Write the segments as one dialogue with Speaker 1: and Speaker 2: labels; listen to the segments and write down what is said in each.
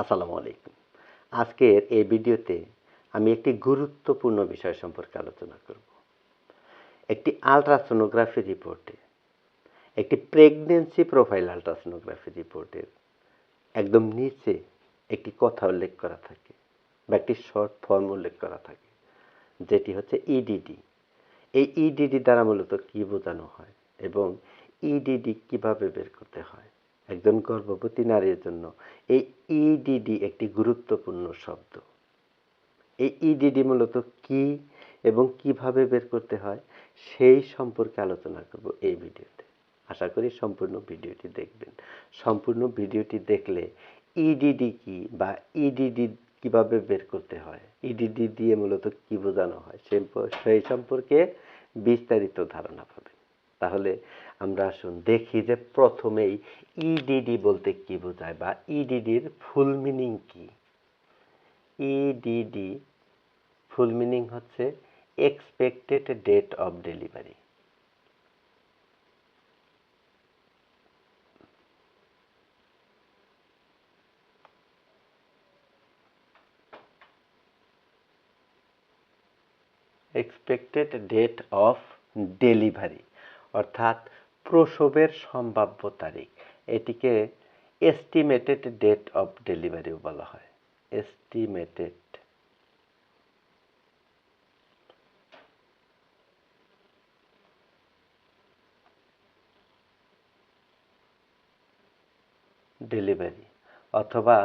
Speaker 1: আসসালামু আলাইকুম। আজকের এই ভিডিওতে আমি একটি গুরুত্বপূর্ণ বিষয় সম্পর্কে আলোচনা করব। একটি আলট্রাসোনোগ্রাফি রিপোর্টে, একটি প্রেগনেন্সি প্রোফাইল আলট্রাসোনোগ্রাফি রিপোর্টের একদম নিচে একটি কথা উল্লেখ করা থাকে বা একটি শর্ট ফর্ম উল্লেখ করা থাকে, যেটি হচ্ছে ইডিডি এই ইডিডি দ্বারা মূলত কী বোঝানো হয় এবং ইডিডি কীভাবে বের করতে হয়? একজন গর্ভবতী নারীর জন্য। এই ইডিডি একটি গুরুত্বপূর্ণ শব্দ। এই ইডিডি মূলত কি এবং কীভাবে বের করতে হয়, সেই সম্পর্কে আলোচনা করব এই ভিডিওতে। আশা করি সম্পূর্ণ ভিডিওটি দেখবেন। সম্পূর্ণ ভিডিওটি দেখলে ইডিডি কি বা ইডিডি কীভাবে বের করতে হয় ইডিডি দিয়ে মূলত কি বোঝানো হয় সেই- সম্পর্কে বিস্তারিত ধারণা পাবেন। তাহলে আমরা আসুন দেখি যে প্রথমেই ইডিডি বলতে কি বোঝায় বা ইডিডির ফুল মিনিং কি? ইডিডি ফুল মিনিং হচ্ছে expected date of delivery expected date of delivery অর্থাৎ প্রসবের সম্ভাব্য তারিখ। এটিকে এস্টিমেটেড ডেট অফ ডেলিভারিও বলা হয়। এস্টিমেটেড ডেলিভারি অথবা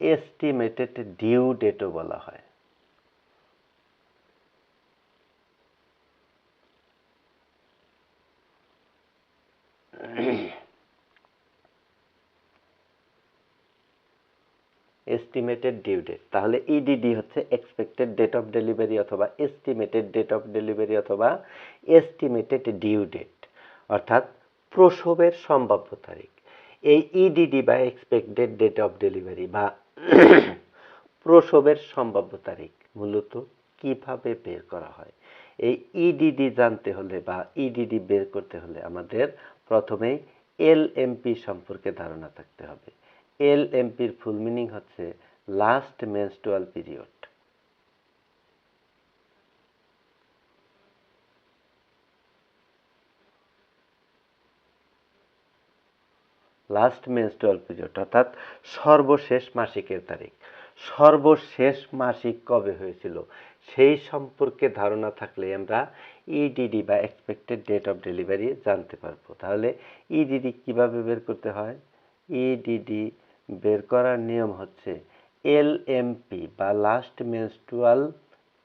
Speaker 1: এস্টিমেটেড ডিউ ডেটও বলা হয়। এস্টিমেটেড ডিউ ডেট তাহলে ইডিডি হচ্ছে এক্সপেক্টেড ডেট অফ ডেলিভারি অথবা এস্টিমেটেড ডেট অফ ডেলিভারি অথবা এস্টিমেটেড ডিউ ডেট অর্থাৎ প্রসবের সম্ভাব্য তারিখ। এই ইডিডি বা এক্সপেক্টেড ডেট অফ ডেলিভারি বা প্রসবের সম্ভাব্য তারিখ মূলত কীভাবে বের করা হয়? এই ইডিডি জানতে হলে বা ইডিডি বের করতে হলে আমাদের প্রথমেই এলএমপি সম্পর্কে ধারণা থাকতে হবে। এলএমপির ফুল মিনিং হচ্ছে last menstrual period. Last menstrual period, অর্থাৎ সর্বশেষ মাসিকের তারিখ। সর্বশেষ মাসিক কবে হয়েছিল? সেই সম্পর্কে ধারণা থাকলে আমরা ইডিডি বা এক্সপেক্টেড ডেট অফ ডেলিভারি জানতে পারব। তাহলে ইডিডি কীভাবে বের করতে হয়? ইডিডি বের করার নিয়ম হচ্ছে এলএমপি বা লাস্ট মেনস্ট্রুয়াল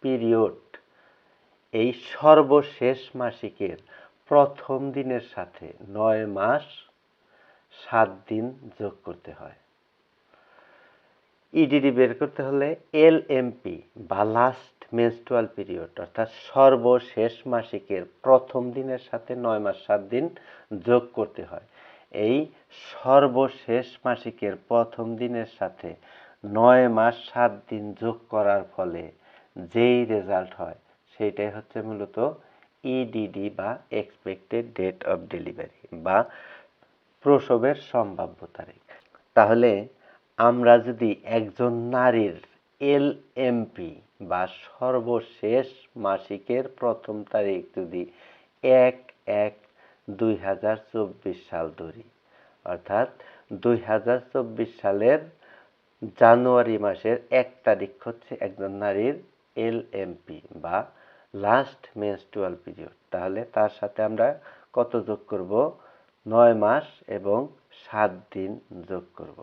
Speaker 1: পিরিয়ড এই সর্বশেষ মাসিকের প্রথম দিনের সাথে নয় মাস সাত দিন যোগ করতে হয়। ইডিডি বের করতে হলে এলএমপি বা লাস্ট মেনস্ট্রুয়াল পিরিয়ড অর্থাৎ সর্বশেষ মাসিকের প্রথম দিনের সাথে নয় মাস সাত দিন যোগ করতে হয়। এই সর্বশেষ মাসিকের প্রথম দিনের সাথে নয় মাস সাত দিন যোগ করার ফলে যেই রেজাল্ট হয় সেইটাই হচ্ছে মূলত ইডিডি বা এক্সপেক্টেড ডেট অফ ডেলিভারি বা প্রসবের সম্ভাব্য তারিখ। তাহলে আমরা যদি একজন নারীর এলএমপি বা সর্বশেষ মাসিকের প্রথম তারিখ যদি এক এক দুই হাজার চব্বিশ সাল ধরি। অর্থাৎ দুই হাজার চব্বিশ সালের জানুয়ারি মাসের এক তারিখ হচ্ছে একজন নারীর এলএমপি বা লাস্ট মেনস্ট্রুয়াল পিরিয়ড তাহলে তার সাথে আমরা কত যোগ করব? নয় মাস এবং সাত দিন যোগ করব।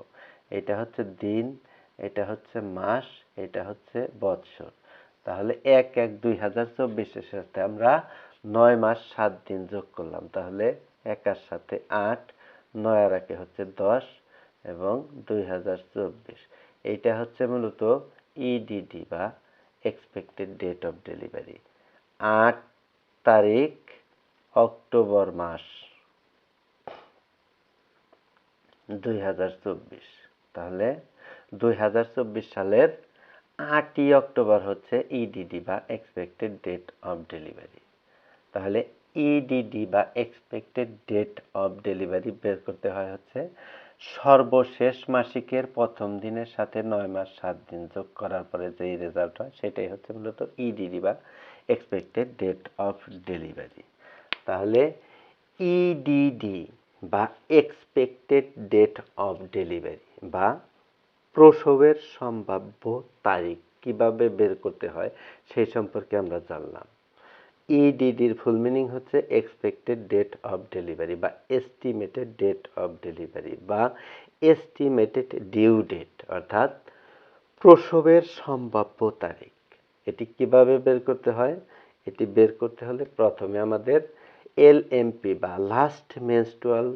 Speaker 1: এটা হচ্ছে দিন, এটা হচ্ছে মাস, এটা হচ্ছে বৎসর। তাহলে এক এক, দুই হাজার চব্বিশের সাথে আমরা নয় মাস সাত দিন যোগ করলাম। তাহলে একার সাথে আট, নয় আর একে হচ্ছে দশ এবং দুই হাজার চব্বিশ। এইটা হচ্ছে মূলত ইডিডি বা এক্সপেক্টেড ডেট অফ ডেলিভারি আট তারিখ অক্টোবর মাস দুই হাজার চব্বিশ। তাহলে দুই হাজার চব্বিশ সালের আটই অক্টোবর হচ্ছে ইডিডি বা এক্সপেক্টেড ডেট অফ ডেলিভারি তাহলে ইডিডি বা এক্সপেক্টেড ডেট অফ ডেলিভারি বের করতে হয় হচ্ছে সর্বশেষ মাসিকের প্রথম দিনের সাথে নয় মাস সাত দিন যোগ করার পরে যেই রেজাল্ট হয়, সেটাই হচ্ছে মূলত ইডিডি বা এক্সপেক্টেড ডেট অফ ডেলিভারি তাহলে ইডিডি বা এক্সপেক্টেড ডেট অফ ডেলিভারি বা প্রসবের সম্ভাব্য তারিখ কীভাবে বের করতে হয় সেই সম্পর্কে আমরা জানলাম। ইডিডির ফুল মিনিং হচ্ছে এক্সপেক্টেড ডেট অফ ডেলিভারি বা এস্টিমেটেড ডেট অফ ডেলিভারি বা এস্টিমেটেড ডিউ ডেট অর্থাৎ প্রসবের সম্ভাব্য তারিখ। এটি কীভাবে বের করতে হয়? এটি বের করতে হলে প্রথমে আমাদের এলএমপি বা লাস্ট মেনস্ট্রুয়াল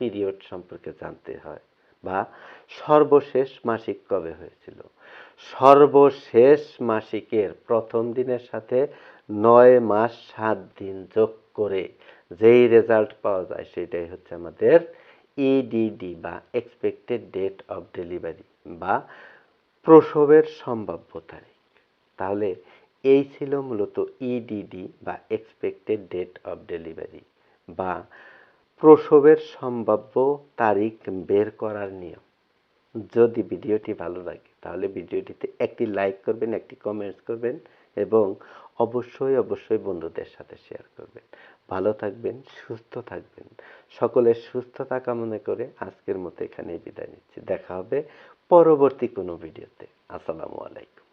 Speaker 1: পিরিয়ড সম্পর্কে জানতে হয়। বা সর্বশেষ মাসিক কবে হয়েছিল? সর্বশেষ মাসিকের প্রথম দিনের সাথে নয় মাস সাত দিন যোগ করে যেই রেজাল্ট পাওয়া যায় সেটাই হচ্ছে আমাদের ইডিডি বা এক্সপেক্টেড ডেট অফ ডেলিভারি বা প্রসবের সম্ভাব্য তারিখ। তাহলে এই ছিল মূলত ইডিডি বা এক্সপেক্টেড ডেট অফ ডেলিভারি বা প্রসবের সম্ভাব্য তারিখ বের করার নিয়ম। যদি ভিডিওটি ভালো লাগে, তাহলে ভিডিওটিতে একটি লাইক করবেন, একটি কমেন্টস করবেন এবং অবশ্যই অবশ্যই বন্ধুদের সাথে শেয়ার করবেন। ভালো থাকবেন, সুস্থ থাকবেন। সকলের সুস্থতা কামনা করে আজকের মতো এখানেই বিদায় নিচ্ছি। দেখা হবে পরবর্তী কোনো ভিডিওতে। আসসালামু আলাইকুম।